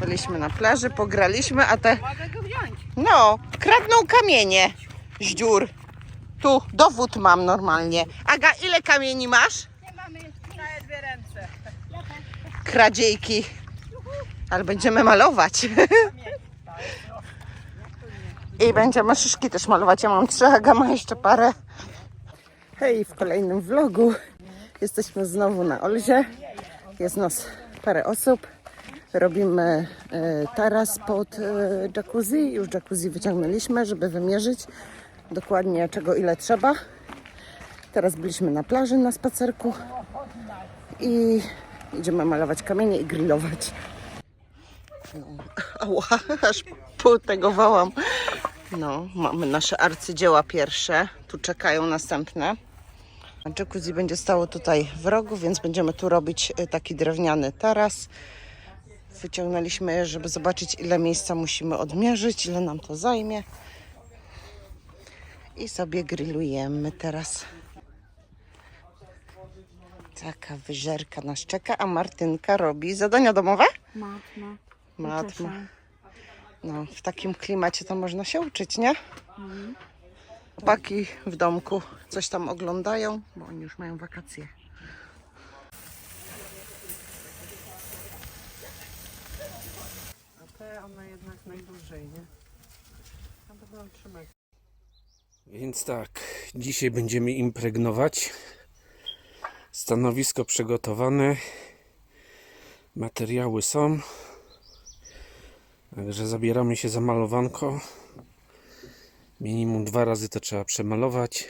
Byliśmy na plaży, pograliśmy, a te. No, kradną kamienie z dziur. Tu, dowód mam normalnie. Aga, ile kamieni masz? Nie mamy całe dwie ręce. Kradziejki. Ale będziemy malować. I będziemy szyszki też malować. Ja mam trzy, Aga ma jeszcze parę. Hej, w kolejnym vlogu jesteśmy znowu na Olzie. Jest nas parę osób. Robimy e, taras pod e, jacuzzi. Już jacuzzi wyciągnęliśmy, żeby wymierzyć dokładnie czego ile trzeba. Teraz byliśmy na plaży na spacerku i idziemy malować kamienie i grillować. No, ała, aż potegowałam. No, mamy nasze arcydzieła pierwsze. Tu czekają następne. Jacuzzi będzie stało tutaj w rogu, więc będziemy tu robić y, taki drewniany taras. Wyciągnęliśmy je, żeby zobaczyć, ile miejsca musimy odmierzyć, ile nam to zajmie. I sobie grillujemy teraz. Taka wyżerka nas czeka, a Martynka robi zadania domowe? Matma. Matma. No, w takim klimacie to można się uczyć, nie? Chłopaki w domku coś tam oglądają, bo oni już mają wakacje. A te one jednak najdłużej, nie? A to będą trzymać. Więc tak, dzisiaj będziemy impregnować. Stanowisko przygotowane. Materiały są. Także zabieramy się za malowanko. Minimum dwa razy to trzeba przemalować.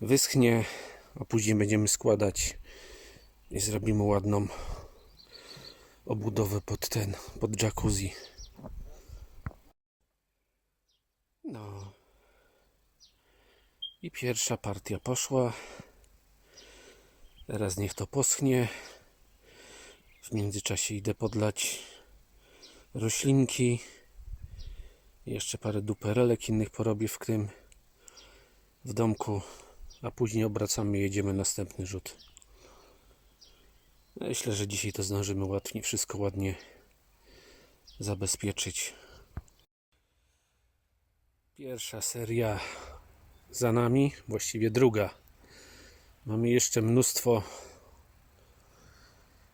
Wyschnie, a później będziemy składać i zrobimy ładną obudowę pod ten, pod jacuzzi. No, i pierwsza partia poszła. Teraz niech to poschnie. W międzyczasie idę podlać roślinki. Jeszcze parę duperelek innych porobię w tym w domku, a później obracamy i jedziemy następny rzut. Myślę, że dzisiaj to zdążymy łatwiej wszystko ładnie zabezpieczyć. Pierwsza seria za nami, właściwie druga. Mamy jeszcze mnóstwo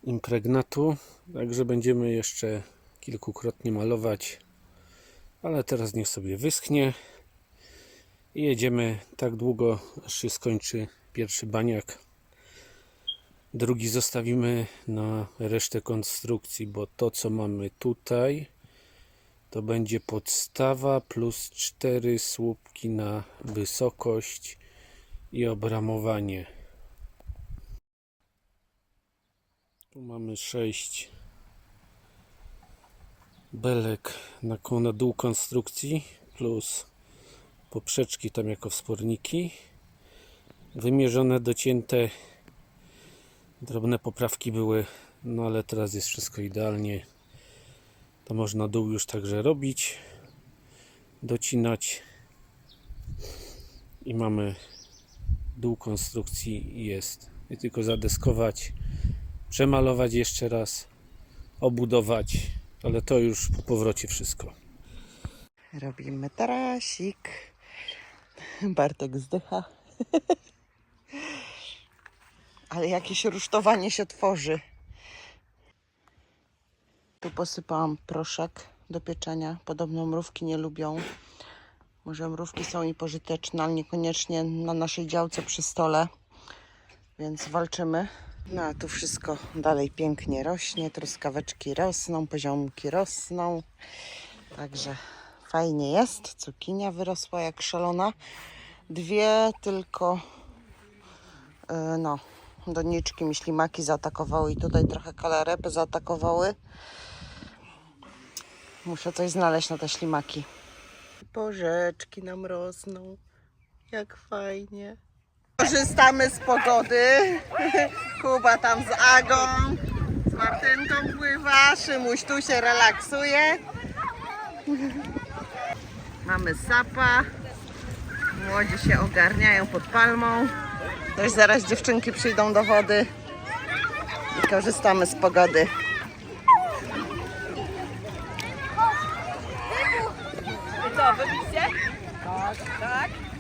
impregnatu, także będziemy jeszcze kilkukrotnie malować, ale teraz niech sobie wyschnie i jedziemy tak długo, aż się skończy pierwszy baniak. Drugi zostawimy na resztę konstrukcji, bo to co mamy tutaj to będzie podstawa plus cztery słupki na wysokość i obramowanie. Tu mamy sześć belek na, na dół konstrukcji plus poprzeczki tam jako wsporniki. Wymierzone, docięte. Drobne poprawki były, no ale teraz jest wszystko idealnie to można dół już także robić docinać i mamy dół konstrukcji jest i tylko zadeskować przemalować jeszcze raz obudować ale to już po powrocie wszystko Robimy tarasik. Bartek zdycha. Ale jakieś rusztowanie się tworzy. Tu posypałam proszek do pieczenia. Podobno mrówki nie lubią. Może mrówki są i pożyteczne, ale niekoniecznie na naszej działce przy stole. Więc walczymy. No a tu wszystko dalej pięknie rośnie. Truskaweczki rosną, poziomki rosną. Także fajnie jest. Cukinia wyrosła jak szalona. Dwie tylko yy, no, doniczki mi ślimaki zaatakowały i tutaj trochę kalarepy zaatakowały. Muszę coś znaleźć na te ślimaki. Bożeczki nam rosną. Jak fajnie. Korzystamy z pogody. Kuba tam z Agą. Z Martynką pływa, Szymuś tu się relaksuje. Mamy sapa. Młodzi się ogarniają pod palmą. Już zaraz dziewczynki przyjdą do wody i korzystamy z pogody.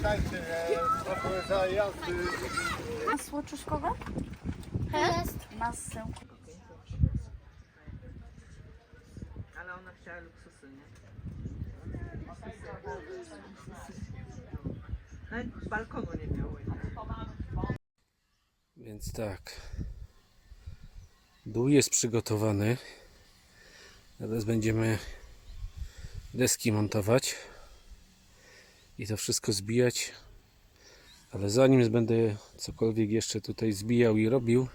Że za jazdy. Masło czosnkowe? Jest. Masę. Ale ona chciała luksusy, nie? Nawet balkonu nie miało. Więc tak. Dół jest przygotowany. Teraz będziemy deski montować i to wszystko zbijać. Ale zanim będę cokolwiek jeszcze tutaj zbijał i robił,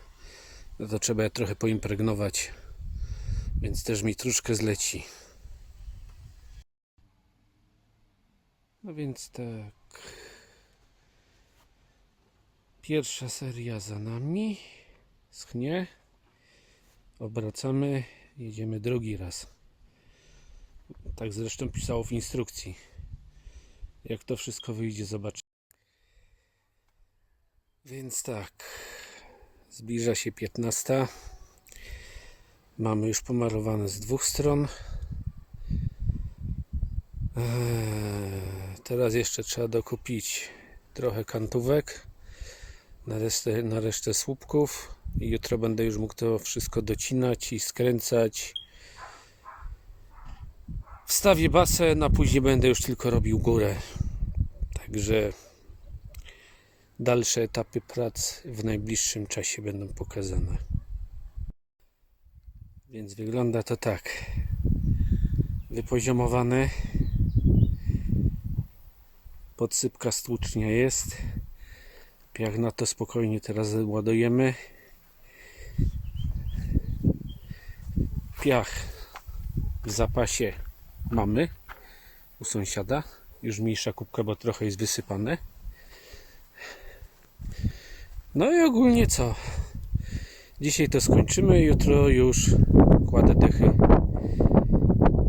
no to trzeba je trochę poimpregnować. Więc też mi troszkę zleci. No więc tak. Pierwsza seria za nami. Schnie. Obracamy. Jedziemy drugi raz. Tak zresztą pisało w instrukcji. Jak to wszystko wyjdzie, zobaczymy. Więc tak. Zbliża się 15. Mamy już pomarowane z dwóch stron. Eee, teraz jeszcze trzeba dokupić trochę kantówek na resztę, na resztę słupków i jutro będę już mógł to wszystko docinać i skręcać. Wstawię basen, a później będę już tylko robił górę. Także dalsze etapy prac w najbliższym czasie będą pokazane. Więc wygląda to tak. Wypoziomowane. Podsypka stłucznia jest. Piach na to spokojnie teraz ładujemy. Piach w zapasie mamy u sąsiada. Już mniejsza kubka, bo trochę jest wysypane. No i ogólnie co? Dzisiaj to skończymy, jutro już kładę dechy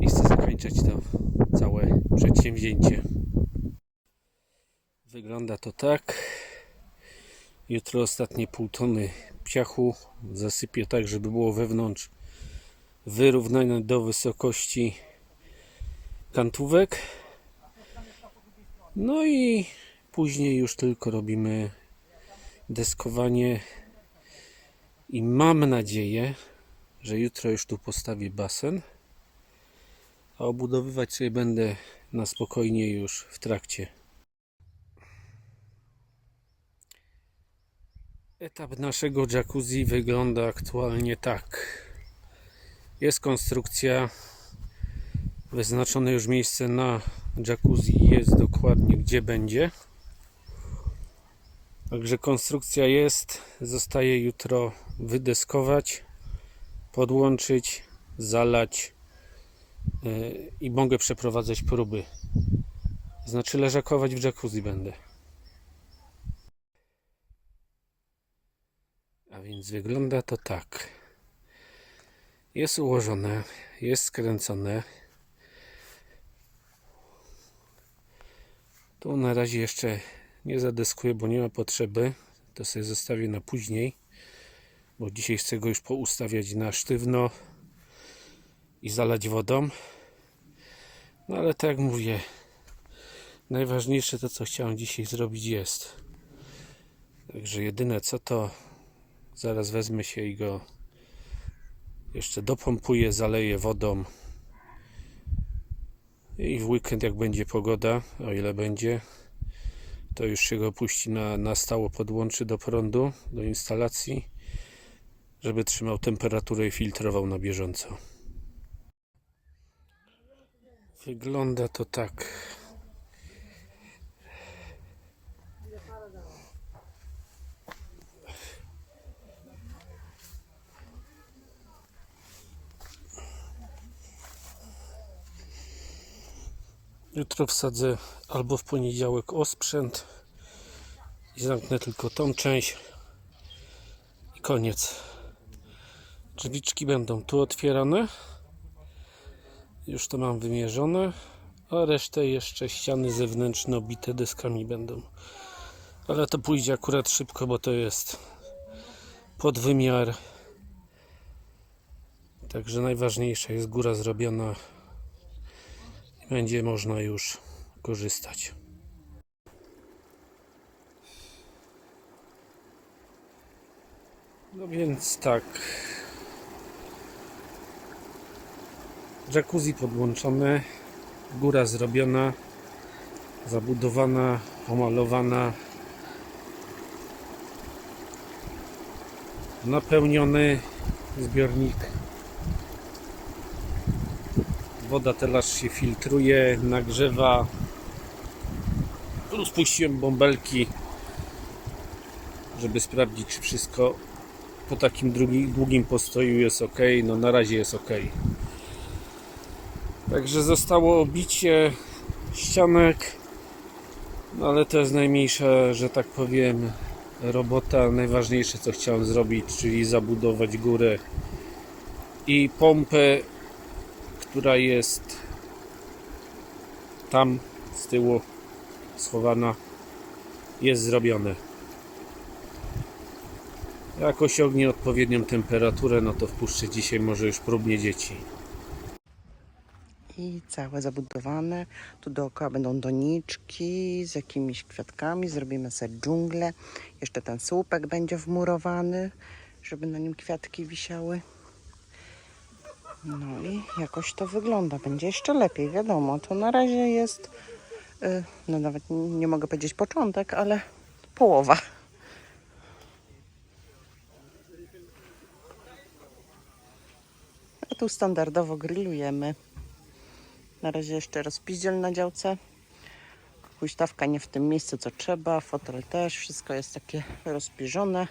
i chcę zakończyć to całe przedsięwzięcie. Wygląda to tak. Jutro ostatnie pół tony piachu zasypię tak, żeby było wewnątrz wyrównane do wysokości kantówek. No i później już tylko robimy deskowanie i mam nadzieję, że jutro już tu postawię basen, a obudowywać sobie będę na spokojnie już w trakcie. Etap naszego jacuzzi wygląda aktualnie tak. Jest konstrukcja, wyznaczone już miejsce na jacuzzi jest dokładnie gdzie będzie. Także konstrukcja jest, zostaje jutro wydeskować, podłączyć, zalać yy, i mogę przeprowadzać próby. Znaczy leżakować w jacuzzi będę. A więc wygląda to tak. Jest ułożone, jest skręcone. Tu na razie jeszcze nie zadeskuję, bo nie ma potrzeby. To sobie zostawię na później, bo dzisiaj chcę go już poustawiać na sztywno i zalać wodą. No ale tak jak mówię, najważniejsze to, co chciałem dzisiaj zrobić jest. Także jedyne co to Zaraz wezmę się i go jeszcze dopompuję, zaleję wodą. I w weekend, jak będzie pogoda, o ile będzie, to już się go puści na, na stało, podłączy do prądu, do instalacji żeby trzymał temperaturę i filtrował na bieżąco. Wygląda to tak. Jutro wsadzę albo w poniedziałek osprzęt i zamknę tylko tą część i koniec. Drzwiczki będą tu otwierane. Już to mam wymierzone, a resztę jeszcze ściany zewnętrzne obite deskami będą. Ale to pójdzie akurat szybko, bo to jest podwymiar. Także najważniejsza jest góra zrobiona będzie można już korzystać. No więc tak. Jacuzzi podłączone, góra zrobiona, zabudowana, pomalowana, napełniony zbiornik. Woda teraz się filtruje, nagrzewa. Tu spuściłem bąbelki, żeby sprawdzić, czy wszystko po takim drugi, długim postoju jest ok. No na razie jest ok. Także zostało obicie ścianek, no ale to jest najmniejsza, że tak powiem, robota. Najważniejsze co chciałem zrobić, czyli zabudować górę i pompę, która jest tam z tyłu schowana, jest zrobione. Jak osiągnie odpowiednią temperaturę, no to wpuszczę dzisiaj może już próbnie dzieci. I całe zabudowane. Tu dookoła będą doniczki z jakimiś kwiatkami. Zrobimy sobie dżunglę. Jeszcze ten słupek będzie wmurowany, żeby na nim kwiatki wisiały. No i jakoś to wygląda. Będzie jeszcze lepiej, wiadomo. To na razie jest, y, no nawet nie mogę powiedzieć początek, ale połowa. A tu standardowo grillujemy. Na razie jeszcze rozpiździel na działce. Huśtawka nie w tym miejscu, co trzeba. Fotel też. Wszystko jest takie rozpiżone.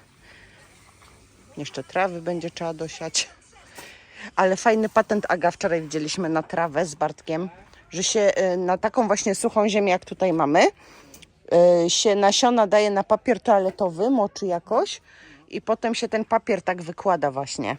Jeszcze trawy będzie trzeba dosiać. Ale fajny patent Aga wczoraj widzieliśmy na trawę z Bartkiem, że się y, na taką właśnie suchą ziemię, jak tutaj mamy, y, się nasiona daje na papier toaletowy, moczy jakoś i potem się ten papier tak wykłada właśnie.